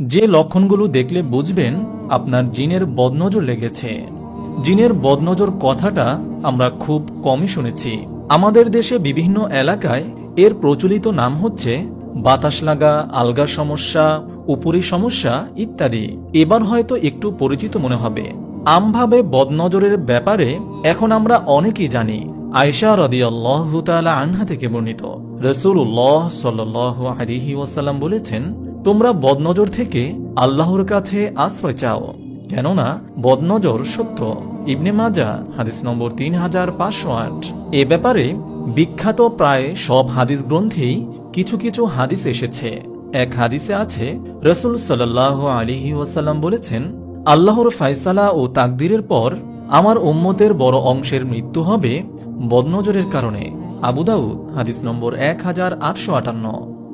যে লক্ষণগুলো দেখলে বুঝবেন আপনার জিনের বদনজর লেগেছে। জিনের বদনজর কথাটা আমরা খুব কমই শুনেছি। আমাদের দেশে বিভিন্ন এলাকায় এর প্রচলিত নাম হচ্ছে বাতাস লাগা, আলগা সমস্যা, উপরি সমস্যা ইত্যাদি। এবার হয়তো একটু পরিচিত মনে হবে। আমভাবে বদনজরের ব্যাপারে এখন আমরা অনেকেই জানি। আয়সা রদিয়াল্লাহ আনহা থেকে বর্ণিত। রসুল্লাহ সাল্লাহ আলিহি ওয়াসাল্লাম বলেছেন তোমরা বদনজর থেকে আল্লাহর কাছে আশ্রয় চাও, কেননা বদনজর সত্য। ইবনে মাজা, হাদিস নম্বর তিন হাজার পাঁচশো আট। এ ব্যাপারে বিখ্যাত প্রায় সব হাদিস গ্রন্থেই কিছু কিছু হাদিস এসেছে। এক হাদিসে আছে, রসুল সাল্লাহ আলিহি ওয়াসাল্লাম বলেছেন, আল্লাহর ফায়সালা ও তাকদিরের পর আমার উম্মতের বড় অংশের মৃত্যু হবে বদনজরের কারণে। আবু দাউদ, হাদিস নম্বর এক হাজার আটশো আটান্ন।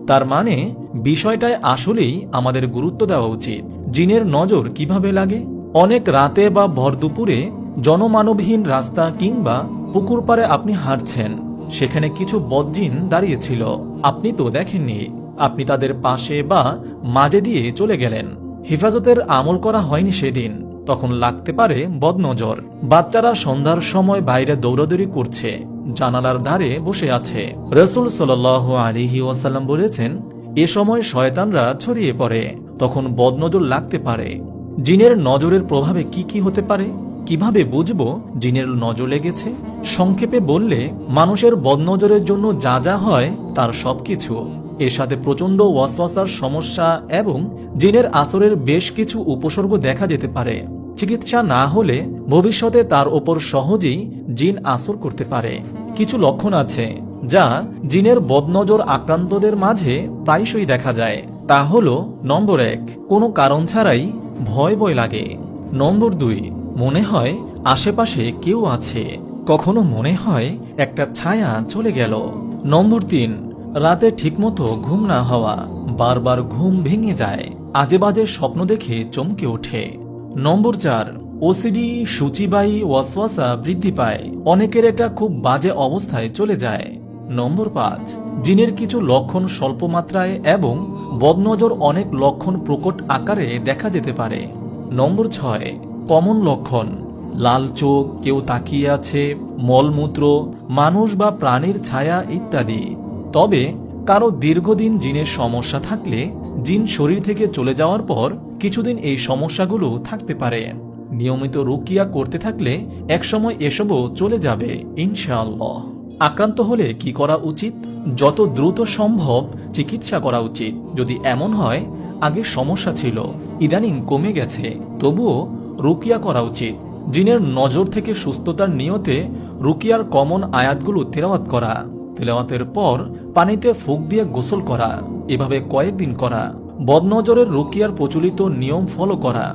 তার মানে বিষয়টায় আসলেই আমাদের গুরুত্ব দেওয়া উচিত। জিনের নজর কীভাবে লাগে? অনেক রাতে বা ভর দুপুরে জনমানবহীন রাস্তা কিংবা পুকুর পাড়ে আপনি হাঁটছেন। সেখানে কিছু বদজিন দাঁড়িয়েছিল। আপনি তো দেখেননি, আপনি তাদের পাশে বা মাঝে দিয়ে চলে গেলেন। হেফাজতের আমল করা হয়নি সেদিন। তখন লাগতে পারে বদনজর। বাচ্চারা সন্ধ্যার সময় বাইরে দৌড়াদৌড়ি করছে। জানালার ধারে বসে আছে। রসুল সাল আলিহি ওয়াসাল্লাম বলেছেন, এ সময় শয়তানরা ছড়িয়ে পড়ে, তখন বদনজর লাগতে পারে। জিনের নজরের প্রভাবে কি কি হতে পারে? কীভাবে বুঝব জিনের নজর লেগেছে? সংক্ষেপে বললে, মানুষের বদনজরের জন্য যা যা হয়, তার সবকিছু। এর সাথে প্রচণ্ড ওয়াসওয়াসার সমস্যা এবং জিনের আসরের বেশ কিছু উপসর্গ দেখা যেতে পারে। চিকিৎসা না হলে ভবিষ্যতে তার ওপর সহজেই জিন আসর করতে পারে। কিছু লক্ষণ আছে, যা জিনের বদনজর আক্রান্তদের মাঝে প্রায়শই দেখা যায়। তা হল, নম্বর এক, কোনো কারণ ছাড়াই ভয় ভয় লাগে। নম্বর দুই, মনে হয় আশেপাশে কেউ আছে। কখনো মনে হয় একটা ছায়া চলে গেল। নম্বর তিন, রাতে ঠিকমতো ঘুম না হওয়া, বারবার ঘুম ভেঙে যায়, আজেবাজে স্বপ্ন দেখে চমকে ওঠে। নম্বর চার, ওসিডি সূচিবায়ী ওয়াসওয়াসা বৃদ্ধি পায়। অনেকের এটা খুব বাজে অবস্থায় চলে যায়। নম্বর পাঁচ, জিনের কিছু লক্ষণ স্বল্প মাত্রায় এবং বদনজর অনেক লক্ষণ প্রকট আকারে দেখা যেতে পারে। নম্বর ছয়, কমন লক্ষণ, লাল চোখ, কেউ তাকিয়ে আছে, মলমূত্র, মানুষ বা প্রাণীর ছায়া ইত্যাদি। তবে কারও দীর্ঘদিন জিনের সমস্যা থাকলে জিন শরীর থেকে চলে যাওয়ার পর কিছুদিন এই সমস্যাগুলো থাকতে পারে। নিয়মিত রুকিয়া করতে থাকলে একসময় এসবও চলে যাবে, ইনশাআল্লাহ। আক্রান্ত হলে কি করা উচিত? যত দ্রুত সম্ভব চিকিৎসা করা উচিত। যদি এমন হয়, আগে সমস্যা ছিল, ইদানিং কমে গেছে। তবুও রুকিয়া করা উচিত। জিনের নজর থেকে সুস্থতার নিয়তে রুকিয়ার কমন আয়াতগুলো তেলাওয়াত করা। তেলাওয়াতের পর পানিতে ফুক দিয়ে গোসল করা, এভাবে কয়েকদিন করা, বদনজরের রুকিয়ার প্রচলিত নিয়ম ফলো করা,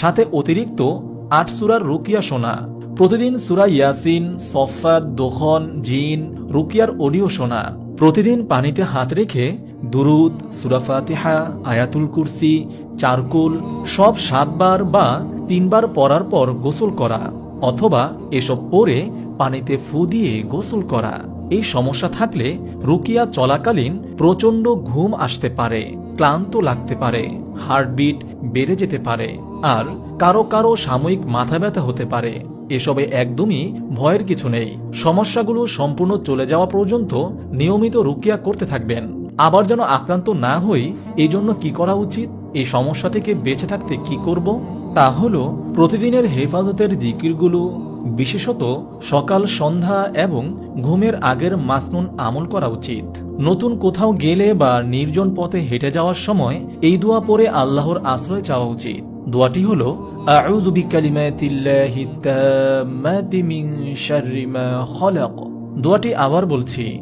সাথে অতিরিক্ত আট সুরার রুকিয়া শোনা, প্রতিদিন সুরা ইয়াসিন সফাত দোখন, জিন রুকিয়ার অডিও শোনা, প্রতিদিন পানিতে হাত রেখে দুরুদ সুরাফাতিহা আয়াতুল কুরসি, চারকুল সব সাতবার বা তিনবার পরার পর গোসল করা, অথবা এসব পরে পানিতে ফু দিয়ে গোসল করা। এই সমস্যা থাকলে রুকিয়া চলাকালীন প্রচণ্ড ঘুম আসতে পারে, ক্লান্ত লাগতে পারে, হার্টবিট বেড়ে যেতে পারে, আর কারও কারও সাময়িক মাথা ব্যথা হতে পারে। এসবে একদমই ভয়ের কিছু নেই। সমস্যাগুলো সম্পূর্ণ চলে যাওয়া পর্যন্ত নিয়মিত রুকিয়া করতে থাকবেন। আবার যেন আক্রান্ত না হই এই জন্য কি করা উচিত? এই সমস্যা থেকে বেঁচে থাকতে কি করব? তা হলো, প্রতিদিনের হেফাজতের জিকিরগুলো বিশেষত সকাল, সন্ধ্যা এবং ঘুমের আগের মাসনুন আমল করা উচিত। নতুন কোথাও গেলে বা নির্জন পথে হেঁটে যাওয়ার সময় এই দোয়া পরে আল্লাহর আশ্রয় চাওয়া উচিত। দোয়াটি হল দোয়াটি আবার বলছি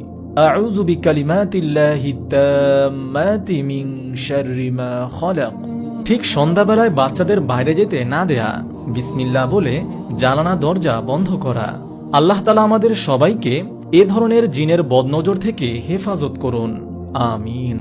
ঠিক সন্ধ্যাবেলায় বাচ্চাদের বাইরে যেতে না দেয়া বিসমিল্লা বলে জানানা দরজা বন্ধ করা। আল্লাহ তালা আমাদের সবাইকে এ ধরনের জিনের বদনজর থেকে হেফাজত করুন। আমিন।